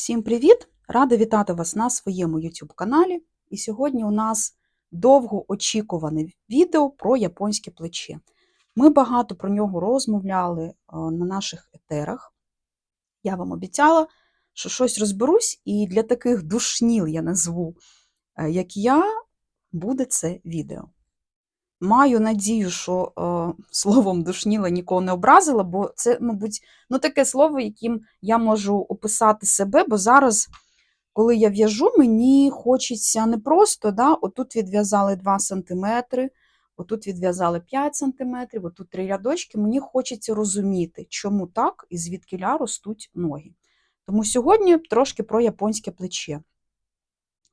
Всім привіт! Рада вітати вас на своєму YouTube каналі. І сьогодні у нас довгоочікуване відео про японське плече. Ми багато про нього розмовляли е, на наших етерах. Я вам обіцяла, що щось розберусь, і для таких душніл я назву, е, як я, буде це відео. Маю надію, що е, словом душніла нікого не образила, бо це, мабуть, ну, таке слово, яким я можу описати себе, бо зараз, коли я в'яжу, мені хочеться не просто, да, отут відв'язали 2 см, отут відв'язали 5 см, отут три рядочки. Мені хочеться розуміти, чому так і звідкиля ростуть ноги. Тому сьогодні трошки про японське плече.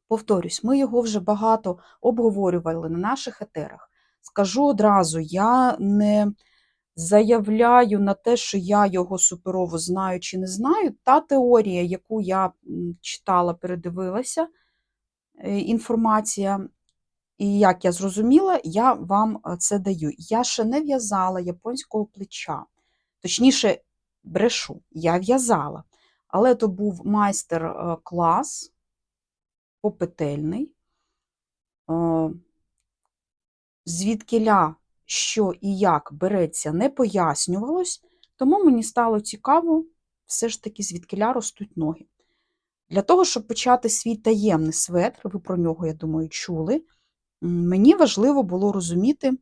Повторюсь, ми його вже багато обговорювали на наших етерах. Скажу одразу, я не заявляю на те, що я його суперово знаю чи не знаю. Та теорія, яку я читала, передивилася, е, інформація, і як я зрозуміла, я вам е, це даю. Я ще не в'язала японського плеча. Точніше, брешу, я в'язала. Але то був майстер-клас попетельний звідкиля, що і як береться, не пояснювалось, тому мені стало цікаво, все ж таки, звідкиля ростуть ноги. Для того, щоб почати свій таємний светр, ви про нього, я думаю, чули, мені важливо було розуміти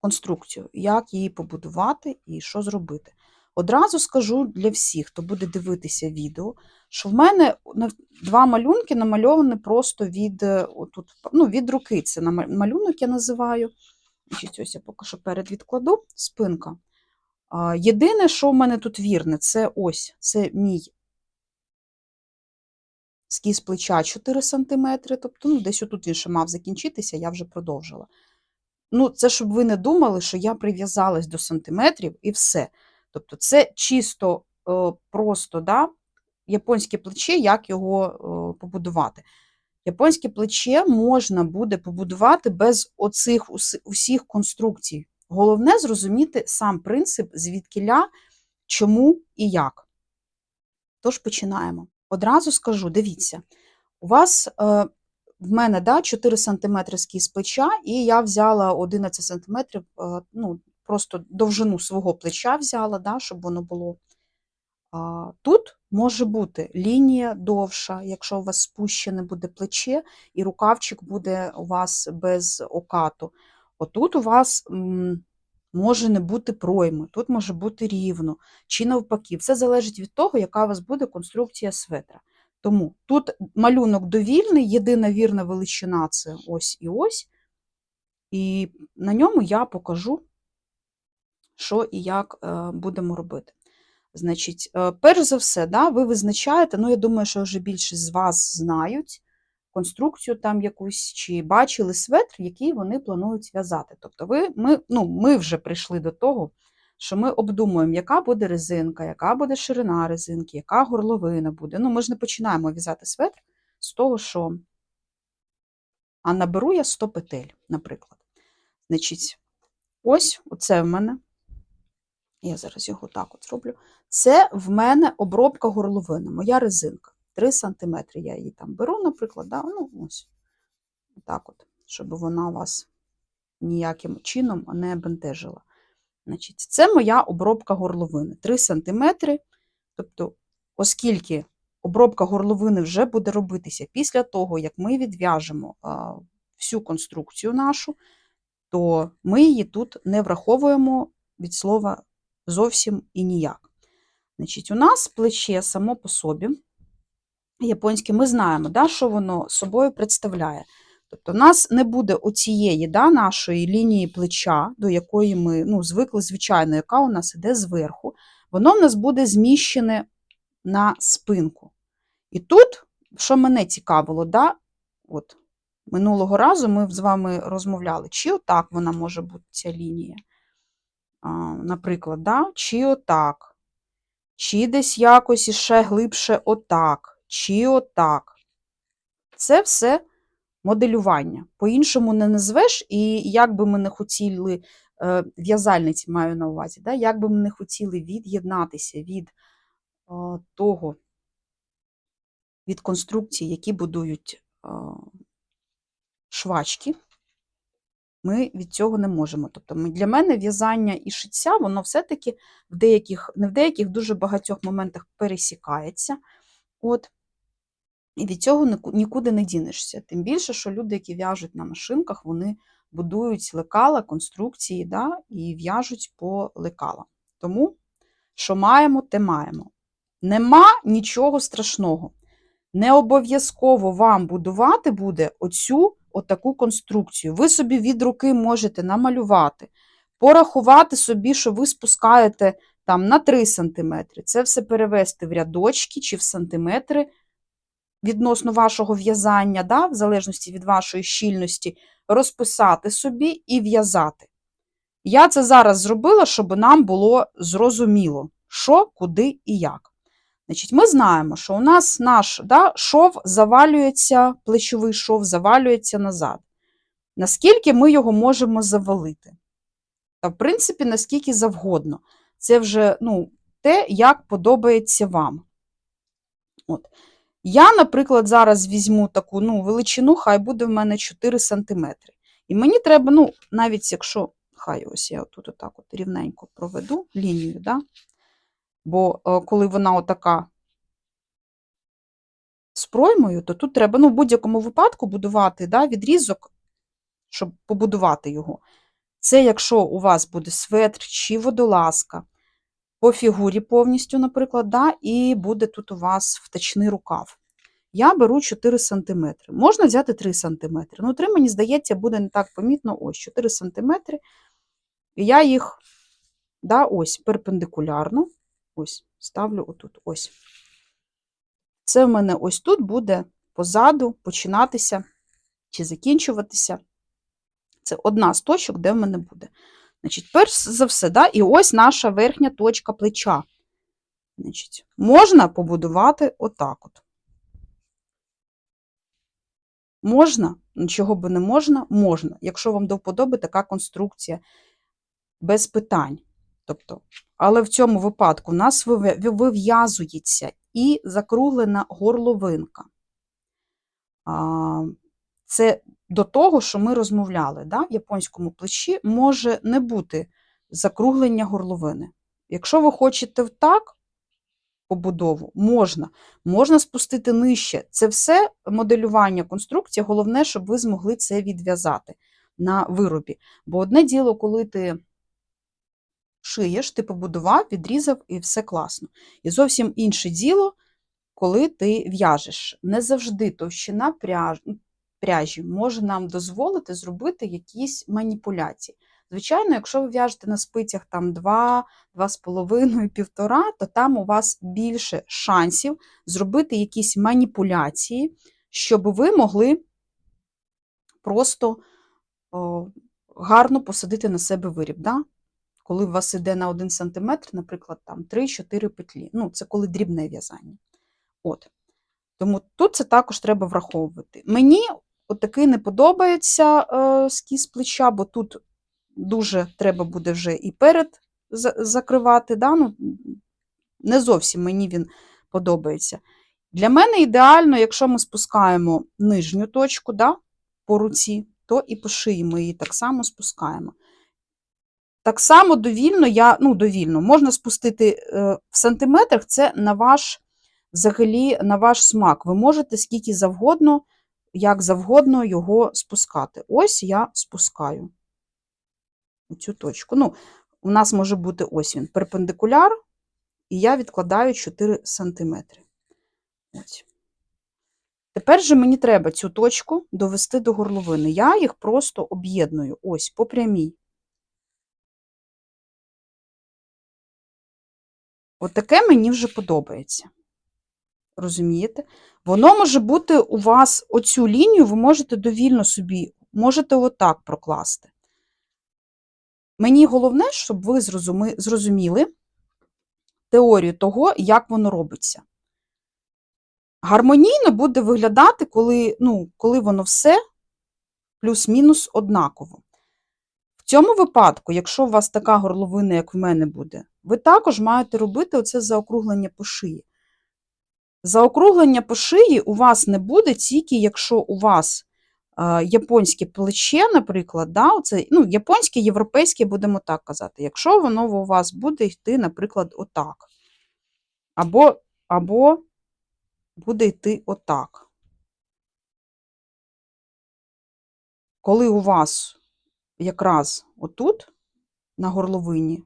конструкцію, як її побудувати і що зробити. Одразу скажу для всіх, хто буде дивитися відео, що в мене два малюнки намальовані просто від е, отут, ну, від руки. Це малюнок я називаю. Ось я поки що перед відкладу спинка. Єдине, що в мене тут вірне, це ось це мій скіз плеча 4 см. Тобто, ну, десь отут він ще мав закінчитися, я вже продовжила. Ну, Це щоб ви не думали, що я прив'язалась до сантиметрів і все. Тобто, це чисто е, просто да, японське плече, як його е, побудувати. Японське плече можна буде побудувати без оцих усіх конструкцій. Головне зрозуміти сам принцип, звідкиля, чому і як. Тож починаємо. Одразу скажу: дивіться, у вас е, в мене да, 4 см з плеча, і я взяла 11 см, е, ну, просто довжину свого плеча взяла, да, щоб воно було. А, Тут може бути лінія довша, якщо у вас спущене буде плече, і рукавчик буде у вас без окату. Отут у вас м, може не бути пройми, тут може бути рівно, чи навпаки. Все залежить від того, яка у вас буде конструкція светра. Тому тут малюнок довільний, єдина вірна величина це ось і ось. І на ньому я покажу, що і як е, будемо робити. Значить, е, перш за все, да, ви визначаєте, ну, я думаю, що вже більшість з вас знають конструкцію там якусь, чи бачили светр, який вони планують зв'язати. Тобто, ви, ми, ну, ми вже прийшли до того, що ми обдумуємо, яка буде резинка, яка буде ширина резинки, яка горловина буде. Ну, Ми ж не починаємо в'язати светр з того, що а наберу я 100 петель, наприклад. Значить, ось оце в мене я зараз його так от зроблю. Це в мене обробка горловини, моя резинка. 3 см я її там беру, наприклад, да? ну ось. Так от, щоб вона вас ніяким чином не бентежила. Значить, Це моя обробка горловини. 3 см. Тобто, оскільки обробка горловини вже буде робитися після того, як ми відв'яжемо всю конструкцію нашу, то ми її тут не враховуємо від слова зовсім і ніяк. Значить, У нас плече само по собі, японське, ми знаємо, да, що воно собою представляє. Тобто, у нас не буде оцієї да, нашої лінії плеча, до якої ми ну, звикли, звичайно, яка у нас іде зверху, воно в нас буде зміщене на спинку. І тут, що мене цікавило, да, от, минулого разу ми з вами розмовляли, чи отак вона може бути ця лінія наприклад, да? чи отак, чи десь якось іще глибше отак, чи отак. Це все моделювання. По-іншому не назвеш, і як би ми не хотіли, е, в'язальниці маю на увазі, да? як би ми не хотіли від'єднатися від того, від конструкцій, які будують е, швачки, ми від цього не можемо. Тобто для мене в'язання і шиття, воно все-таки в деяких, не в деяких, дуже багатьох моментах пересікається. От. І від цього нікуди не дінешся. Тим більше, що люди, які в'яжуть на машинках, вони будують лекала, конструкції да, і в'яжуть по лекалам. Тому, що маємо, те маємо. Нема нічого страшного. Не обов'язково вам будувати буде оцю отаку конструкцію. Ви собі від руки можете намалювати, порахувати собі, що ви спускаєте там на 3 см. Це все перевести в рядочки чи в сантиметри відносно вашого в'язання, да, в залежності від вашої щільності, розписати собі і в'язати. Я це зараз зробила, щоб нам було зрозуміло, що, куди і як. Значить, Ми знаємо, що у нас наш да, шов завалюється, плечовий шов завалюється назад. Наскільки ми його можемо завалити? Та, в принципі, наскільки завгодно. Це вже ну, те, як подобається вам. От. Я, наприклад, зараз візьму таку ну, величину, хай буде в мене 4 см. І мені треба, ну, навіть якщо, хай ось я тут отак от рівненько проведу лінію, да? Бо е, коли вона отака з то тут треба ну, в будь-якому випадку будувати да, відрізок, щоб побудувати його. Це якщо у вас буде светр чи водолазка, по фігурі повністю, наприклад, да, і буде тут у вас втачний рукав. Я беру 4 см. Можна взяти 3 см. Ну, 3, мені здається, буде не так помітно. Ось 4 см. І я їх да, ось перпендикулярно ось ставлю отут. Ось. Це в мене ось тут буде позаду починатися чи закінчуватися. Це одна з точок, де в мене буде. Значить, перш за все, да, і ось наша верхня точка плеча. Значить, можна побудувати отак от. Можна, нічого би не можна, можна, якщо вам до вподоби така конструкція без питань. Тобто, але в цьому випадку в нас вив'язується і закруглена горловинка. Це до того, що ми розмовляли, да? в японському плечі може не бути закруглення горловини. Якщо ви хочете так побудову, можна. Можна спустити нижче. Це все моделювання конструкції, головне, щоб ви змогли це відв'язати на виробі. Бо одне діло, коли ти шиєш, ти побудував, відрізав і все класно. І зовсім інше діло, коли ти в'яжеш. Не завжди товщина пряжі може нам дозволити зробити якісь маніпуляції. Звичайно, якщо ви в'яжете на спицях там 2, 2,5, 1,5, то там у вас більше шансів зробити якісь маніпуляції, щоб ви могли просто о, гарно посадити на себе виріб. Да? Коли у вас іде на 1 см, наприклад, там 3-4 петлі. Ну, це коли дрібне в'язання. От. Тому тут це також треба враховувати. Мені отакий не подобається е, скіз плеча, бо тут дуже треба буде вже і перед закривати. Да? Ну, не зовсім мені він подобається. Для мене ідеально, якщо ми спускаємо нижню точку да, по руці, то і по шиї ми її так само спускаємо. Так само довільно, я, ну, довільно, можна спустити е, в сантиметрах, це на ваш, взагалі, на ваш смак. Ви можете скільки завгодно, як завгодно його спускати. Ось я спускаю у цю точку. Ну, у нас може бути ось він, перпендикуляр, і я відкладаю 4 сантиметри. Тепер же мені треба цю точку довести до горловини. Я їх просто об'єдную ось по прямій. Отаке мені вже подобається. Розумієте? Воно може бути у вас оцю лінію, ви можете довільно собі, можете отак прокласти. Мені головне, щоб ви зрозуміли теорію того, як воно робиться. Гармонійно буде виглядати, коли, ну, коли воно все плюс-мінус однаково. В цьому випадку, якщо у вас така горловина, як в мене буде, ви також маєте робити оце заокруглення по шиї. Заокруглення по шиї у вас не буде тільки, якщо у вас е, японське плече, наприклад, да, оце, ну, японське, європейське, будемо так казати. Якщо воно у вас буде йти, наприклад, отак. Або, або буде йти отак. Коли у вас якраз отут, на горловині,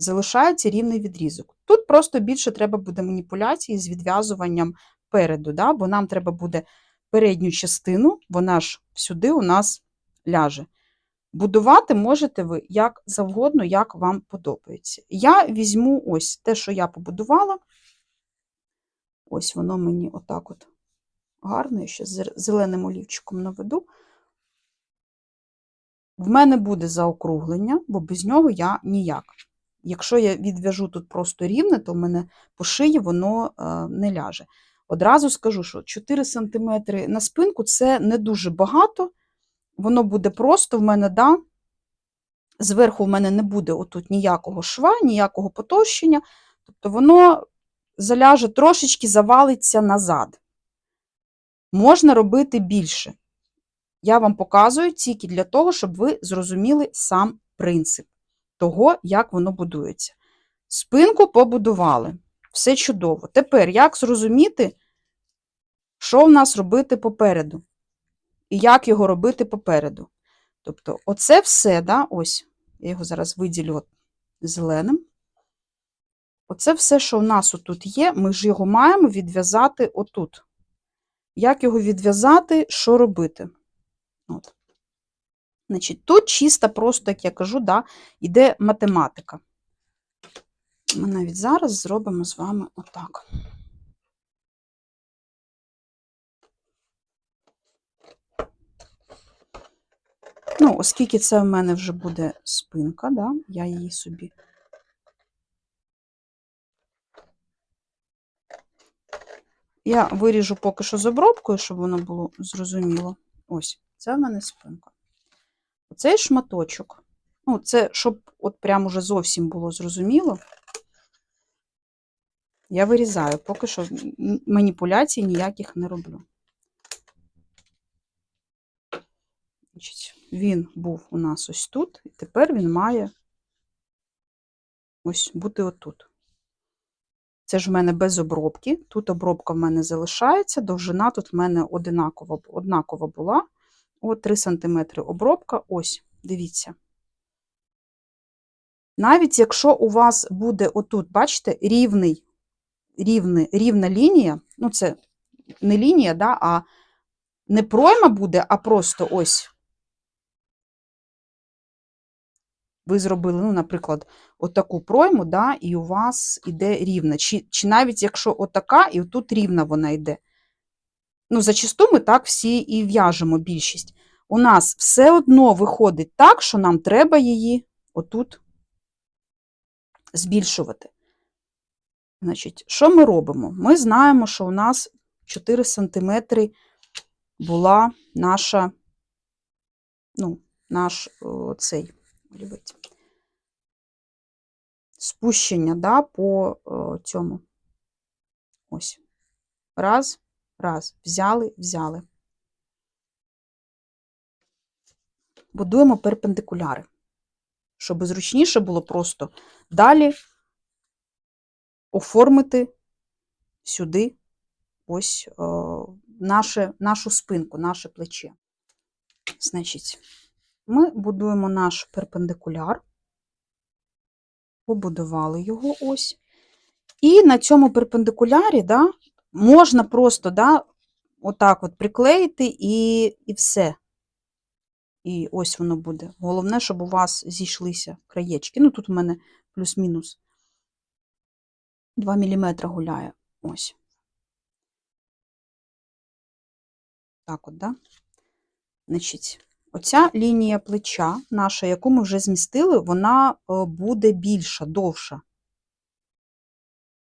залишається рівний відрізок. Тут просто більше треба буде маніпуляції з відв'язуванням переду, да? бо нам треба буде передню частину, вона ж сюди у нас ляже. Будувати можете ви як завгодно, як вам подобається. Я візьму ось те, що я побудувала. Ось воно мені отак от гарно, я ще з зеленим олівчиком наведу. В мене буде заокруглення, бо без нього я ніяк. Якщо я відв'яжу тут просто рівне, то в мене по шиї воно е, не ляже. Одразу скажу, що 4 см на спинку це не дуже багато. Воно буде просто в мене, да, зверху в мене не буде отут ніякого шва, ніякого потовщення. Тобто воно заляже трошечки завалиться назад. Можна робити більше. Я вам показую тільки для того, щоб ви зрозуміли сам принцип того, як воно будується. Спинку побудували. Все чудово. Тепер як зрозуміти, що в нас робити попереду? І як його робити попереду? Тобто, оце все, да, ось, я його зараз виділю от зеленим. Оце все, що в нас отут є, ми ж його маємо відв'язати отут. Як його відв'язати, що робити? От. Значить, Тут чисто просто, як я кажу, да, йде математика. Ми навіть зараз зробимо з вами отак. Ну, оскільки це в мене вже буде спинка, да, я її собі. Я виріжу поки що з обробкою, щоб воно було зрозуміло. Ось, це в мене спинка. Оцей шматочок, ну, це, щоб от прям уже зовсім було зрозуміло, я вирізаю, поки що маніпуляцій ніяких не роблю. Він був у нас ось тут, і тепер він має ось бути отут. Це ж в мене без обробки. Тут обробка в мене залишається, довжина тут в мене одинакова, однакова була. От 3 см обробка, ось, дивіться. Навіть якщо у вас буде отут, бачите, рівний, рівний, рівна лінія, ну це не лінія, да, а не пройма буде, а просто ось. Ви зробили, ну, наприклад, отаку пройму, да, і у вас іде рівна. Чи чи навіть якщо отака, і тут рівна вона йде. Ну, зачасту ми так всі і в'яжемо більшість. У нас все одно виходить так, що нам треба її отут збільшувати. Значить, що ми робимо? Ми знаємо, що у нас 4 см була наша, ну, наш о, цей, спущення да, по о, цьому. Ось. Раз, раз. Взяли, взяли. Будуємо перпендикуляри, щоб зручніше було просто далі оформити сюди ось о, наше, нашу спинку, наше плече. Значить, ми будуємо наш перпендикуляр, побудували його ось. І на цьому перпендикулярі да, можна просто да, отак от приклеїти і, і все. І ось воно буде. Головне, щоб у вас зійшлися краєчки. Ну, тут у мене плюс-мінус 2 мм гуляє. Ось. Так от, да? Значить, оця лінія плеча наша, яку ми вже змістили, вона е, буде більша, довша.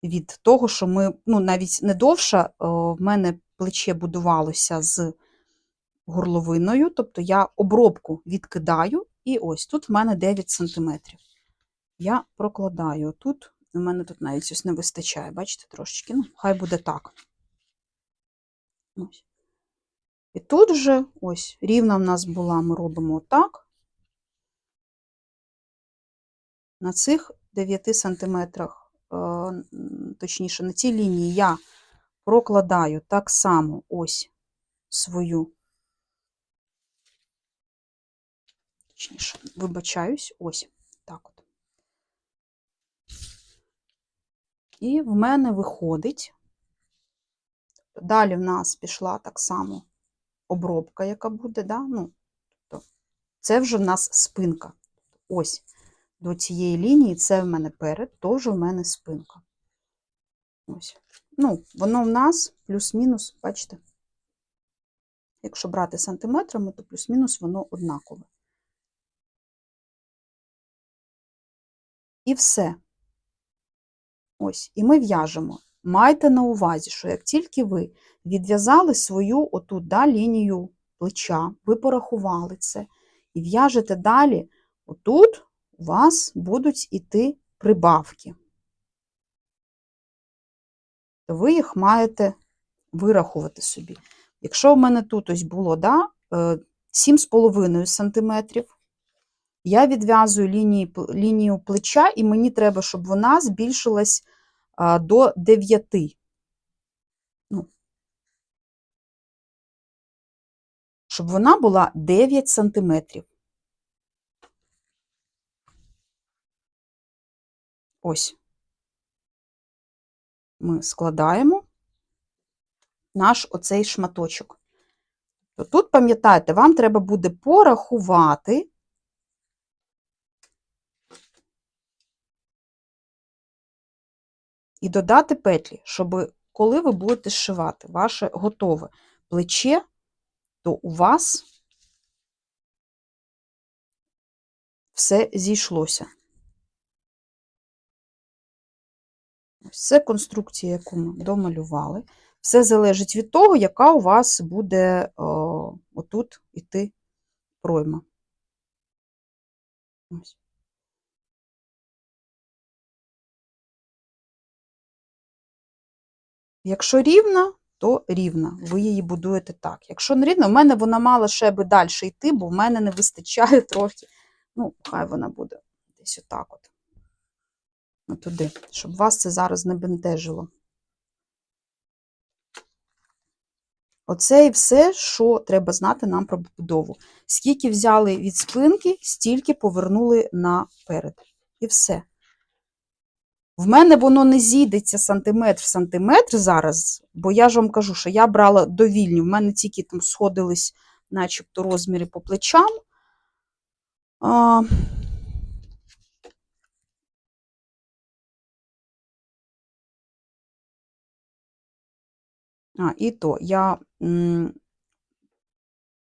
Від того, що ми, ну, навіть не довша, е, в мене плече будувалося з горловиною, тобто я обробку відкидаю, і ось тут в мене 9 см. Я прокладаю тут, у мене тут навіть ось не вистачає, бачите, трошечки, ну, хай буде так. Ось. І тут вже ось рівна в нас була, ми робимо отак. На цих 9 сантиметрах, точніше, на цій лінії я прокладаю так само ось свою, точніше, вибачаюсь, ось так от. І в мене виходить. Далі в нас пішла так само обробка, яка буде, да? ну, тобто це вже в нас спинка. Ось до цієї лінії, це в мене перед, вже в мене спинка. Ось. Ну, воно в нас плюс-мінус, бачите, якщо брати сантиметрами, то плюс-мінус воно однакове. І все. Ось, і ми в'яжемо. Майте на увазі, що як тільки ви відв'язали свою отут да, лінію плеча, ви порахували це, і в'яжете далі, отут у вас будуть іти прибавки. То ви їх маєте вирахувати собі. Якщо в мене тут ось було да, е, 7,5 см, я відв'язую лінії, лінію плеча, і мені треба, щоб вона збільшилась до 9. Ну, щоб вона була 9 сантиметрів. Ось. Ми складаємо наш оцей шматочок. То тут, пам'ятайте, вам треба буде порахувати і додати петлі, щоб коли ви будете зшивати ваше готове плече, то у вас все зійшлося. Це конструкція, яку ми домалювали. Все залежить від того, яка у вас буде о, отут іти пройма. Ось. Якщо рівна, то рівна. Ви її будуєте так. Якщо не рівна, в мене вона мала ще би далі йти, бо в мене не вистачає трохи. Ну, хай вона буде десь отак от. Туди, щоб вас це зараз не бентежило. Оце і все, що треба знати нам про побудову. Скільки взяли від спинки, стільки повернули наперед. І все. В мене воно не зійдеться сантиметр в сантиметр зараз, бо я ж вам кажу, що я брала довільні, в мене тільки там сходились начебто розміри по плечам. А, А, і то я м,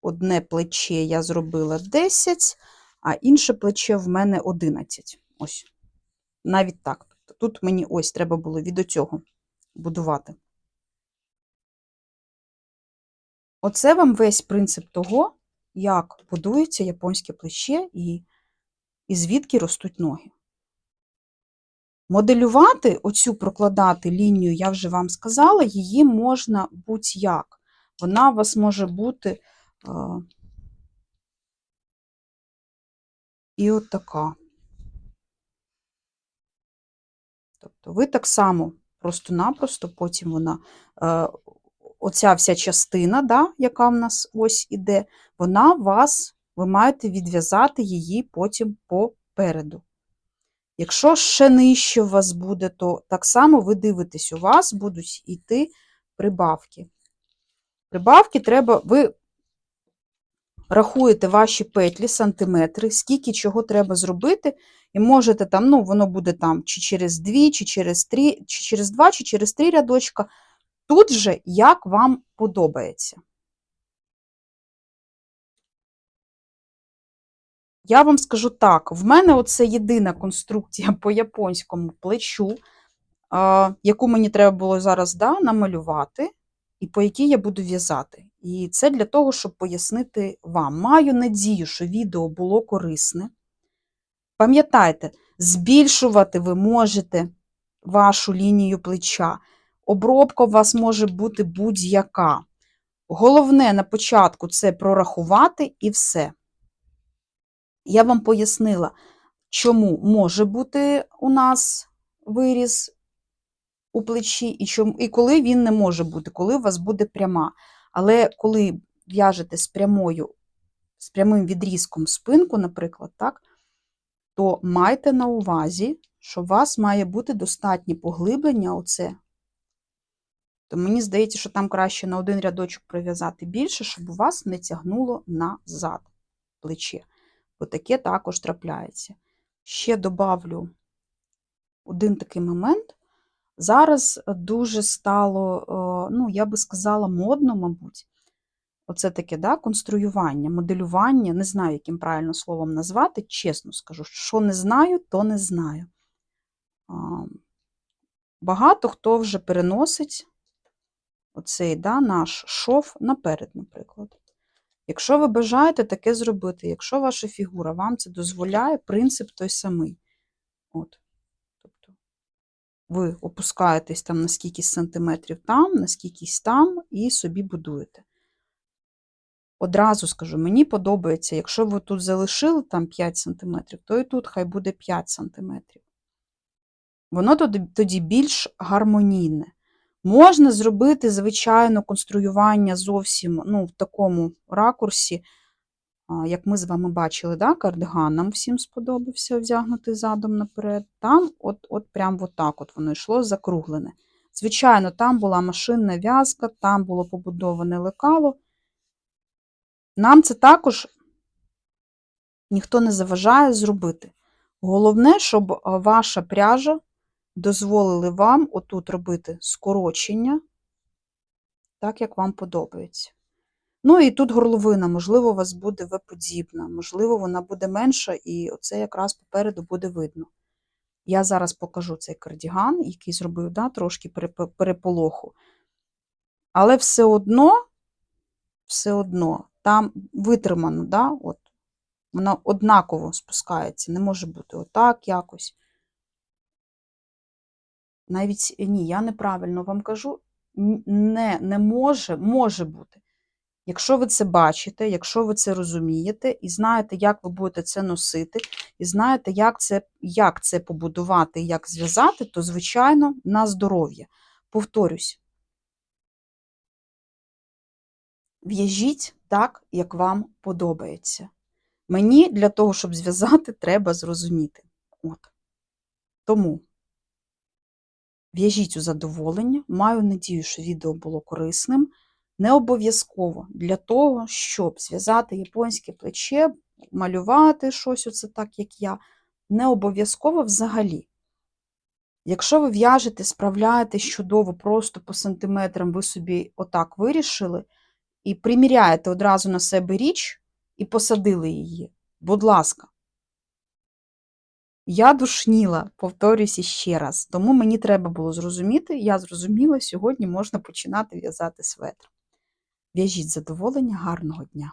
одне плече я зробила 10, а інше плече в мене 11. Ось. Навіть так. Тобто Тут мені ось треба було від оцього будувати. Оце вам весь принцип того, як будується японське плече і, і звідки ростуть ноги. Моделювати, оцю прокладати лінію, я вже вам сказала, її можна будь-як. Вона у вас може бути е, і от така. Тобто ви так само просто-напросто, потім вона, е, оця вся частина, да, яка в нас ось іде, вона вас, ви маєте відв'язати її потім попереду. Якщо ще нижче у вас буде, то так само ви дивитесь, у вас будуть йти прибавки. Прибавки треба, ви рахуєте ваші петлі, сантиметри, скільки чого треба зробити, і можете там, ну, воно буде там чи через 2, чи через 3, чи через 2, чи через 3 рядочка. Тут же як вам подобається. Я вам скажу так: в мене оце єдина конструкція по японському плечу, яку мені треба було зараз да, намалювати, і по якій я буду в'язати. І це для того, щоб пояснити вам. Маю надію, що відео було корисне. Пам'ятайте, збільшувати ви можете вашу лінію плеча. Обробка у вас може бути будь-яка. Головне на початку це прорахувати і все. Я вам пояснила, чому може бути у нас виріз у плечі, і, чому, і коли він не може бути, коли у вас буде пряма. Але коли в'яжете з прямою, з прямим відрізком спинку, наприклад, так, то майте на увазі, що у вас має бути достатнє поглиблення оце. То мені здається, що там краще на один рядочок прив'язати більше, щоб у вас не тягнуло назад плече. Бо таке також трапляється. Ще добавлю один такий момент. Зараз дуже стало, е, ну, я би сказала, модно, мабуть. Оце таке да, конструювання, моделювання, не знаю, яким правильно словом назвати, чесно скажу, що не знаю, то не знаю. Багато хто вже переносить оцей да, наш шов наперед, наприклад. Якщо ви бажаєте таке зробити, якщо ваша фігура вам це дозволяє, принцип той самий. От. Тобто ви опускаєтесь там на скількись сантиметрів там, на скількись там, і собі будуєте. Одразу скажу, мені подобається, якщо ви тут залишили там 5 см, то і тут хай буде 5 см. Воно тоді, більш гармонійне. Можна зробити, звичайно, конструювання зовсім ну, в такому ракурсі, як ми з вами бачили, да, кардиган нам всім сподобався вдягнути задом наперед. Там от, от прям от так от воно йшло закруглене. Звичайно, там була машинна в'язка, там було побудоване лекало. Нам це також ніхто не заважає зробити. Головне, щоб ваша пряжа дозволили вам отут робити скорочення, так, як вам подобається. Ну і тут горловина, можливо, у вас буде В-подібна, можливо, вона буде менша, і оце якраз попереду буде видно. Я зараз покажу цей кардіган, який зробив да, трошки переполоху. Але все одно, все одно, там витримано, да, от, вона однаково спускається, не може бути отак якось. Навіть ні, я неправильно вам кажу, не, не може, може бути. Якщо ви це бачите, якщо ви це розумієте, і знаєте, як ви будете це носити, і знаєте, як це як це побудувати як зв'язати, то, звичайно, на здоров'я. Повторюсь, в'яжіть так, як вам подобається. Мені для того, щоб зв'язати, треба зрозуміти. От. Тому. В'яжіть у задоволення, маю надію, що відео було корисним. Не обов'язково для того, щоб зв'язати японське плече, малювати щось, оце так, як я, не обов'язково взагалі. Якщо ви в'яжете, справляєтесь чудово, просто по сантиметрам ви собі отак вирішили, і приміряєте одразу на себе річ і посадили її, будь ласка. Я душніла, повторюсь іще раз, тому мені треба було зрозуміти, я зрозуміла, сьогодні можна починати в'язати светр. В'яжіть задоволення, гарного дня!